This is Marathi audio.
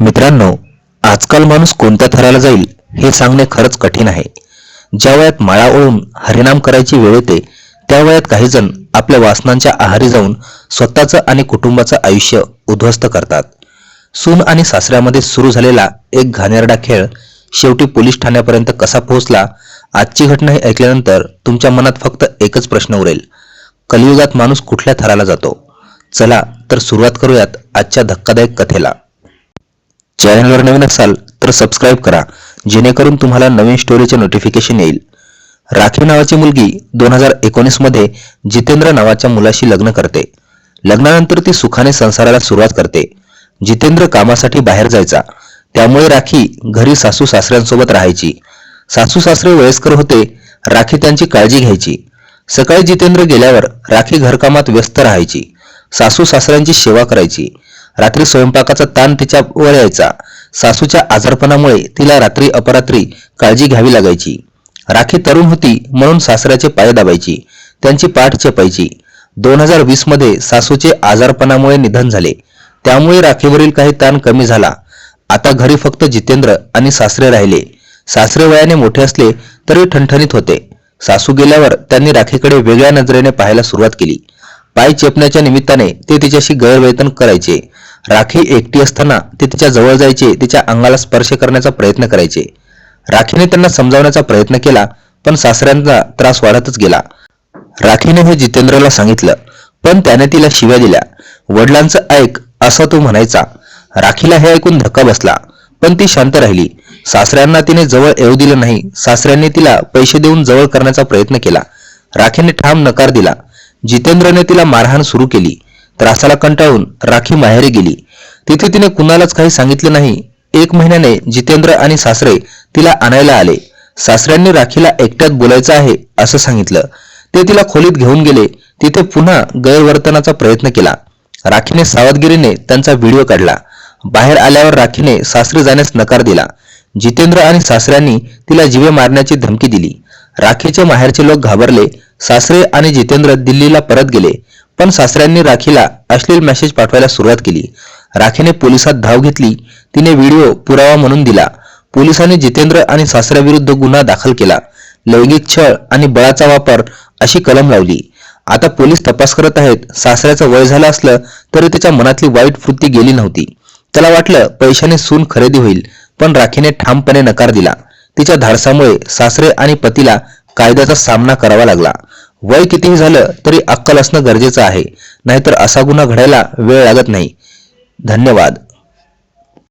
मित्रांनो आजकाल माणूस कोणत्या थराला जाईल हे सांगणे खरंच कठीण आहे. ज्या वयात माळा ओळून हरिनाम करायची वेळ येते त्या वयात काही जण आपल्या वासनांच्या आहारी जाऊन स्वतःचं आणि कुटुंबाचं आयुष्य उद्ध्वस्त करतात. सून आणि सासऱ्यामध्ये सुरू झालेला एक घाणेरडा खेळ शेवटी पोलीस ठाण्यापर्यंत कसा पोहोचला आजची घटना हे ऐकल्यानंतर तुमच्या मनात फक्त एकच प्रश्न उरेल. कलियुगात माणूस कुठल्या थराला जातो? चला तर सुरुवात करूयात आजच्या धक्कादायक कथेला. चॅनलवर नवीन असाल तर सबस्क्राईब करा जेणेकरून तुम्हाला नवीन स्टोरीचे नोटिफिकेशन येईल. राखी नावाची मुलगी दोन हजार एकोणीसमध्ये जितेंद्र नावाच्या मुलाशी लग्न करते. लग्नानंतर ती सुखाने संसाराला सुरुवात करते. जितेंद्र कामासाठी बाहेर जायचा. त्यामुळे राखी घरी सासू सासऱ्यांसोबत राहायची. सासू सासरे वयस्कर होते राखी त्यांची काळजी घ्यायची. सकाळी जितेंद्र गेल्यावर राखी घरकामात व्यस्त राहायची. सासू सासऱ्यांची सेवा करायची. रात्री स्वयंपाकाचा ताण तिच्यावर यायचा. सासूच्या आजारपणामुळे तिला रात्री अपरात्री काळजी घ्यावी लागायची. राखी तरुण होती म्हणून सासऱ्याचे पाय दाबायची. त्यांची पाठ चेपायची. दोन हजार वीसमध्ये सासूचे आजारपणामुळे निधन झाले. त्यामुळे राखीवरील काही ताण कमी झाला. आता घरी फक्त जितेंद्र आणि सासरे राहिले. सासरे वयाने मोठे असले तरी ठणठणीत होते. सासू गेल्यावर त्यांनी राखीकडे वेगळ्या नजरेने पाहायला सुरुवात केली. पाय चेपण्याच्या निमित्ताने ते तिच्याशी गैरवेतन करायचे. राखी एकटी असताना ते तिच्या जवळ जायचे तिच्या अंगाला स्पर्श करण्याचा प्रयत्न करायचे. राखीने त्यांना समजावण्याचा प्रयत्न केला पण सासऱ्यांचा त्रास वाढतच गेला. राखीने हे जितेंद्रला सांगितलं पण त्याने तिला शिव्या दिल्या. वडिलांचं ऐक असा तो म्हणायचा. राखीला हे ऐकून धक्का बसला पण ती शांत राहिली. सासऱ्यांना तिने जवळ येऊ दिलं नाही सासऱ्यांनी तिला पैसे देऊन जवळ करण्याचा प्रयत्न केला. राखीने ठाम नकार दिला. जितेंद्रने तिला मारहाण सुरू केली. त्रासाला कंटाळून राखी माहेरी गेली. तिथे तिने कुणालाच काही सांगितले नाही. एक महिन्याने जितेंद्र आणि सासरे तिला आणायला आले. सासऱ्यांनी राखीला एकट्यात बोलायचं आहे असं सांगितलं. ते तिला खोलीत घेऊन गेले. तिथे पुन्हा गैरवर्तनाचा प्रयत्न केला. राखीने सावधगिरीने त्यांचा व्हिडिओ काढला. बाहेर आल्यावर राखीने सासरी जाण्यास नकार दिला. जितेंद्र आणि सासऱ्यांनी तिला जीवे मारण्याची धमकी दिली. राखीचे माहेरचे लोक घाबरले. सासरे आणि जितेंद्र दिल्लीला परत गेले पण सासऱ्यांनी राखीला अश्लील मेसेज पाठवायला सुरुवात केली. राखीने पोलिसात धाव घेतली. तिने व्हिडिओ पुरावा म्हणून दिला. पोलिसांनी जितेंद्र आणि सासऱ्याविरुद्ध गुन्हा दाखल केला. लैंगिक छळ आणि बळाचा वापर अशी कलम लावली. आता पोलीस तपास करत आहेत. सासऱ्याचं वय झालं असलं तरी त्याच्या मनातली वाईट वृत्ती गेली नव्हती. त्याला वाटलं पैशाने सून खरेदी होईल पण राखीने ठामपणे नकार दिला. तिच्या धाडसामुळे सासरे आणि पतीला कायद्याचा सामना करावा लागला. वय कितीही झालं तरी अक्कल असणं गरजेचं आहे. नाहीतर असा गुन्हा घडायला वेळ लागत नाही. धन्यवाद.